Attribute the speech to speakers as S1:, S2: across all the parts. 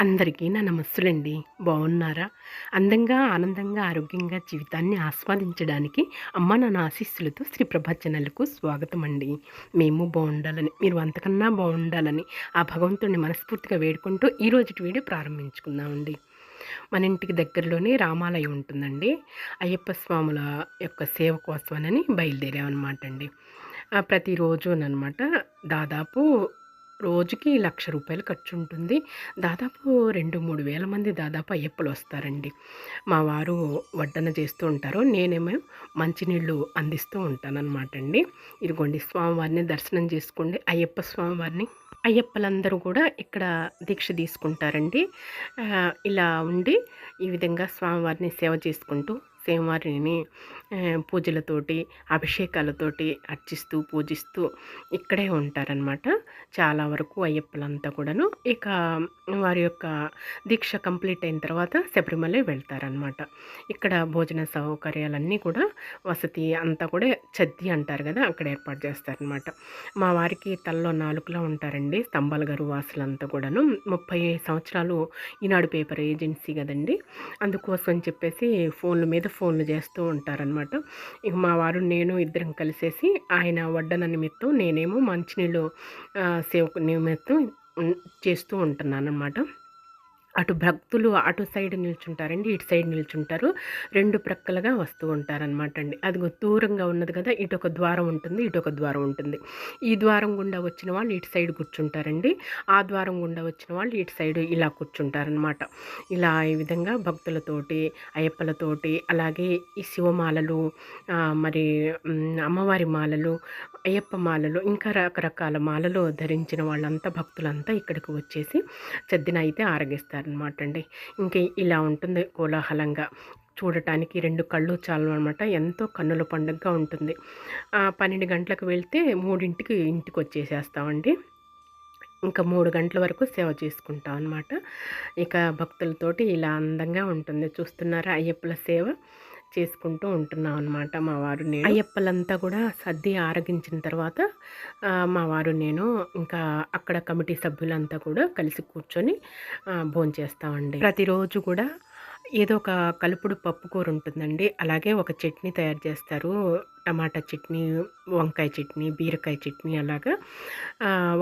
S1: అందరికీ నా నమస్సులండి. బాగున్నారా అందంగా ఆనందంగా ఆరోగ్యంగా జీవితాన్ని ఆస్వాదించడానికి అమ్మ నాన్న ఆశీస్సులతో శ్రీ ప్రభాచనలకు స్వాగతం అండి మేము బాగుండాలని మీరు అంతకన్నా బాగుండాలని ఆ భగవంతుడిని మనస్ఫూర్తిగా వేడుకుంటూ ఈ రోజుటి వీడియో ప్రారంభించుకుందామండి. మన ఇంటికి దగ్గరలోనే రామాలయం ఉంటుందండి. అయ్యప్ప స్వాముల యొక్క సేవ కోసమని బయలుదేరామన్నమాట అండి ప్రతిరోజు అనమాట దాదాపు రోజుకి లక్ష రూపాయలు ఖర్చు ఉంటుంది దాదాపు రెండు మూడు వేల మంది దాదాపు అయ్యప్పలు వస్తారండి మా వారు వడ్డన చేస్తూ ఉంటారు. నేనేమో మంచినీళ్ళు అందిస్తూ ఉంటానన్నమాట అండి ఇదిగోండి స్వామివారిని దర్శనం చేసుకోండి అయ్యప్ప స్వామివారిని అయ్యప్పలందరూ కూడా ఇక్కడ దీక్ష తీసుకుంటారండి. ఇలా ఉండి ఈ విధంగా స్వామివారిని సేవ చేసుకుంటూ స్వామివారిని పూజలతోటి అభిషేకాలతోటి అర్చిస్తూ పూజిస్తూ ఇక్కడే ఉంటారనమాట చాలా వరకు అయ్యప్పలంతా కూడాను. ఇక వారి యొక్క దీక్ష కంప్లీట్ అయిన తర్వాత శబరిమల వెళ్తారనమాట ఇక్కడ భోజన సౌకర్యాలన్నీ కూడా వసతి అంతా కూడా చద్ది అంటారు కదా అక్కడ ఏర్పాటు చేస్తారనమాట మా వారికి తల్లో నాలుగులా ఉంటారండి స్తంభాల గారు వాసులంతా కూడాను. ముప్పై సంవత్సరాలు ఈనాడు పేపర్ ఏజెన్సీ కదండి. అందుకోసం చెప్పేసి ఫోన్ల మీద ఫోన్లు చేస్తూ ఉంటారనమాట ఇక మా వారు నేను ఇద్దరం కలిసేసి ఆయన వడ్డన నిమిత్తం నేనేమో మంచినీళ్ళు సేవకు నిమిత్తం చేస్తూ ఉంటున్నాను అనమాట అటు భక్తులు అటు సైడ్ నిల్చుంటారండి ఇటు సైడ్ నిల్చుంటారు. రెండు ప్రక్కలుగా వస్తూ ఉంటారనమాట అండి. అది దూరంగా ఉన్నది కదా ఇటు ఒక ద్వారం ఉంటుంది ఇటు ఒక ద్వారం ఉంటుంది. ఈ ద్వారం గుండా వచ్చిన వాళ్ళు ఇటు సైడ్ కూర్చుంటారండి. ఆ ద్వారం గుండా వచ్చిన వాళ్ళు ఇటు సైడ్ ఇలా కూర్చుంటారనమాట ఇలా ఈ విధంగా భక్తులతోటి అయ్యప్పలతోటి అలాగే ఈ శివమాలలు మరి అమ్మవారి మాలలు అయ్యప్ప మాలలు ఇంకా రకరకాల మాలలు ధరించిన వాళ్ళంతా భక్తులంతా ఇక్కడికి వచ్చేసి చెద్దిన అయితే ఆరగిస్తారు. అనమాట అండి ఇంకా ఇలా ఉంటుంది కోలాహలంగా. చూడటానికి రెండు కళ్ళు చాలు అనమాట ఎంతో కన్నుల పండుగగా ఉంటుంది. పన్నెండు గంటలకు వెళ్తే మూడింటికి ఇంటికి వచ్చేసేస్తామండి. ఇంకా మూడు గంటల వరకు సేవ చేసుకుంటాం అనమాట ఇక భక్తులతోటి ఇలా అందంగా ఉంటుంది. చూస్తున్నారా అయ్యప్పల సేవ? చేసుకుంటూ ఉంటున్నాం అనమాట మా వారు నేను. అయ్యప్పలంతా కూడా సర్ది ఆరగించిన తర్వాత మా వారు నేను ఇంకా అక్కడ కమిటీ సభ్యులంతా కూడా కలిసి కూర్చొని భోంచేస్తామండి ప్రతిరోజు కూడా ఏదో ఒక కలుపుడు పప్పు కూర ఉంటుందండి. అలాగే ఒక చట్నీ తయారు చేస్తారు. టమాటా చట్నీ వంకాయ చట్నీ బీరకాయ చట్నీ అలాగా.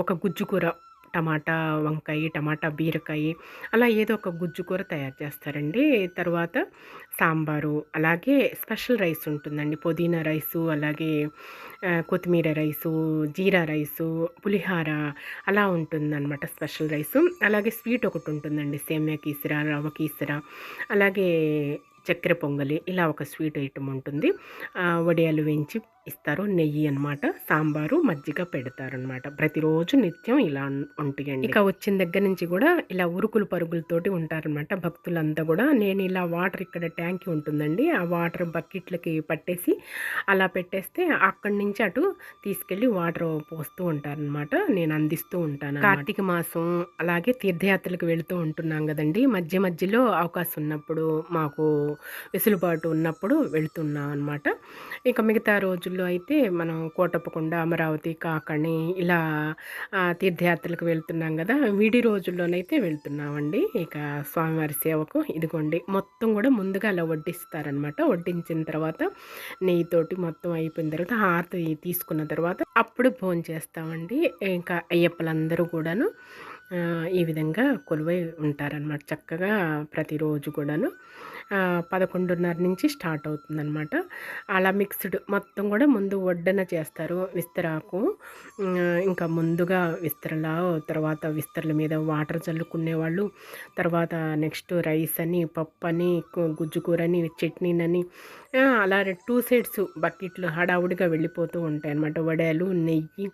S1: ఒక గుజ్జు కూర టమాటా వంకాయ టమాటా బీరకాయ అలా ఏదో ఒక గుజ్జు కూర తయారు చేస్తారండి. తర్వాత సాంబారు అలాగే స్పెషల్ రైస్ ఉంటుందండి. పుదీనా రైసు అలాగే కొత్తిమీర రైసు జీరా రైసు పులిహార అలా ఉంటుందన్నమాట స్పెషల్ రైసు. అలాగే స్వీట్ ఒకటి ఉంటుందండి సేమ్యా కీసర రవ కీసర అలాగే చక్కెర పొంగలి ఇలా ఒక స్వీట్ ఐటమ్ ఉంటుంది. వడియాలు వేయించి ఇస్తారు. నెయ్యి అన్నమాట సాంబారు మజ్జిగ పెడతారనమాట ప్రతిరోజు నిత్యం ఇలా ఉంటాయండి. ఇక వచ్చిన దగ్గర నుంచి కూడా ఇలా ఉరుకులు పరుగులతోటి ఉంటారనమాట భక్తులంతా కూడా. నేను ఇలా వాటర్ ఇక్కడ ట్యాంక్ ఉంటుందండి ఆ వాటర్ బకెట్లకి పట్టేసి అలా పెట్టేస్తే అక్కడి నుంచి అటు తీసుకెళ్ళి వాటర్ పోస్తూ ఉంటారనమాట నేను అందిస్తూ ఉంటాను కార్తీక మాసం అలాగే తీర్థయాత్రలకు వెళుతూ ఉంటున్నాం కదండి. మధ్య మధ్యలో అవకాశం ఉన్నప్పుడు మాకు వెసులుబాటు ఉన్నప్పుడు వెళుతున్నాం అనమాట ఇక మిగతా రోజుల్లో అయితే మనం కోటప్పకొండ అమరావతి కాకణి ఇలా తీర్థయాత్రలకు వెళ్తున్నాం కదా. విడి రోజుల్లోనైతే వెళ్తున్నామండి. ఇక స్వామివారి సేవకు ఇదిగోండి. మొత్తం కూడా ముందుగా అలా వడ్డిస్తారనమాట వడ్డించిన తర్వాత నెయ్యితోటి మొత్తం అయిపోయిన తర్వాత హారతి తీసుకున్న తర్వాత అప్పుడు భోజనం చేస్తామండి. ఇంకా అయ్యప్పలందరూ కూడాను ఈ విధంగా కొలువై ఉంటారనమాట చక్కగా ప్రతిరోజు కూడాను. పదకొండున్నర నుంచి స్టార్ట్ అవుతుందనమాట అలా మిక్స్డ్ మొత్తం కూడా ముందు వడ్డన చేస్తారు విస్తరాకు. ఇంకా ముందుగా విస్తరలా తర్వాత విస్తరల మీద వాటర్ చల్లుకునే వాళ్ళు తర్వాత నెక్స్ట్ రైస్ అని పప్పు అని కు- గుజ్జు కూర అని చట్నీనని అలా టూ సైడ్స్ బకెట్లు హడావుడిగా వెళ్ళిపోతూ ఉంటాయి అన్నమాట వడలు నెయ్యి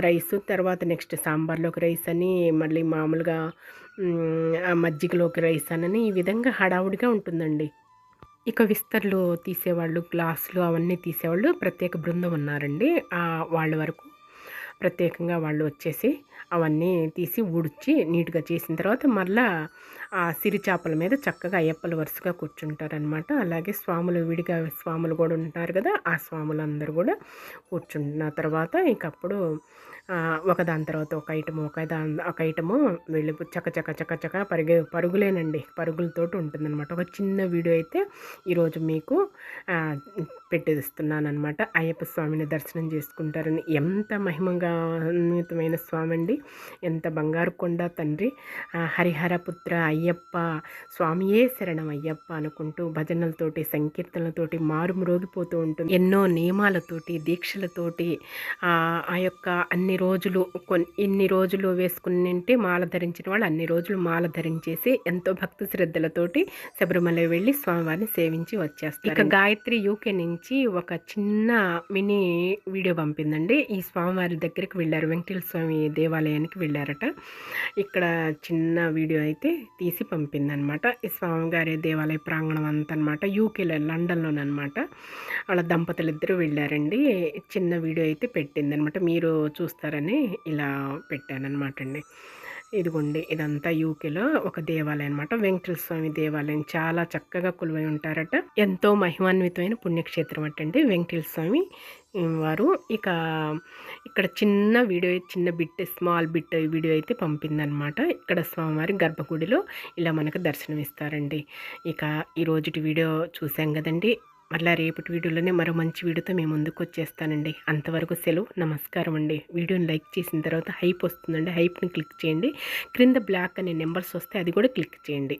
S1: రైస్ తర్వాత నెక్స్ట్ సాంబార్లోకి రైస్ అని మళ్ళీ మామూలుగా మజ్జిగలోకి రైస్ అనని ఈ విధంగా హడావుడిగా ఉంటుందండి. ఇక విస్తర్లు తీసేవాళ్ళు గ్లాసులు అవన్నీ తీసేవాళ్ళు ప్రత్యేక బృందం ఉన్నారండి. వాళ్ళ వరకు ప్రత్యేకంగా వాళ్ళు వచ్చేసి అవన్నీ తీసి ఉడిచి నీట్గా చేసిన తర్వాత మళ్ళా ఆ సిరి చేపల మీద చక్కగా అయ్యప్పలు వరుసగా కూర్చుంటారనమాట అలాగే స్వాములు విడిగా స్వాములు కూడా ఉంటారు కదా ఆ స్వాములు అందరూ కూడా కూర్చుంటున్న తర్వాత ఇంకప్పుడు ఒకదాని తర్వాత ఒక ఐటమ్ ఒక దాని ఒక ఐటము వెళ్ళి చక్క చక్క చక్క చక్క పరుగు పరుగులేనండి పరుగులతోటి ఉంటుందన్నమాట. ఒక చిన్న వీడియో అయితే ఈరోజు మీకు పెట్టేదిస్తున్నాను అనమాట అయ్యప్ప స్వామిని దర్శనం చేసుకుంటారని ఎంత మహిమగాన్వితమైన స్వామి అండి ఎంత బంగారు కొండ తండ్రి. ఆ, హరిహర పుత్ర అయ్యప్ప స్వామియే శరణం అయ్యప్ప అనుకుంటూ భజనలతోటి సంకీర్తనలతోటి మారుమ్రోగిపోతూ ఉంటుంది. ఎన్నో నియమాలతోటి దీక్షలతోటి ఆ యొక్క అన్ని రోజులు కొన్ని ఇన్ని రోజులు వేసుకునింటే మాల ధరించిన వాళ్ళు అన్ని రోజులు మాల ధరించేసి ఎంతో భక్తి శ్రద్ధలతోటి శబరిమల వెళ్ళి స్వామివారిని సేవించి వచ్చేస్తారు. ఇక గాయత్రి యూకే నుంచి ఒక చిన్న మినీ వీడియో పంపిందండి. ఈ స్వామివారి దగ్గరికి వెళ్ళారు వెంకటేశ్వర స్వామి ఆలయానికి వెళ్ళారట. ఇక్కడ చిన్న వీడియో అయితే తీసి పంపిందనమాట ఈ స్వామివారి దేవాలయ ప్రాంగణం అంత అనమాట యూకేలో లండన్లోనమాట వాళ్ళ దంపతులు ఇద్దరు వెళ్ళారండి. చిన్న వీడియో అయితే పెట్టింది అనమాట మీరు చూస్తారని ఇలా పెట్టానమాట అండి. ఇదిగోండి ఇదంతా యూకేలో ఒక దేవాలయం అనమాట వెంకటేశ్వర స్వామి దేవాలయం చాలా చక్కగా కొలువై ఉంటారట. ఎంతో మహిమాన్వితమైన పుణ్యక్షేత్రం అటండి వెంకటేశ్వర స్వామి వారు ఇక ఇక్కడ చిన్న వీడియో చిన్న బిట్ స్మాల్ బిట్ వీడియో అయితే పంపిందనమాట ఇక్కడ స్వామివారి గర్భగుడిలో ఇలా మనకు దర్శనం ఇస్తారండి ఇక ఈరోజుటి వీడియో చూసాం కదండి. మళ్ళీ రేపటి వీడియోలోనే మరో మంచి వీడియోతో మేము ముందుకు వచ్చేస్తానండి. అంతవరకు సెలవు నమస్కారం అండి. వీడియోని లైక్ చేసిన తర్వాత హైప్ వస్తుందండి. హైప్ని క్లిక్ చేయండి. క్రింద బ్లాక్ అనే నెంబర్స్ వస్తే అది కూడా క్లిక్ చేయండి.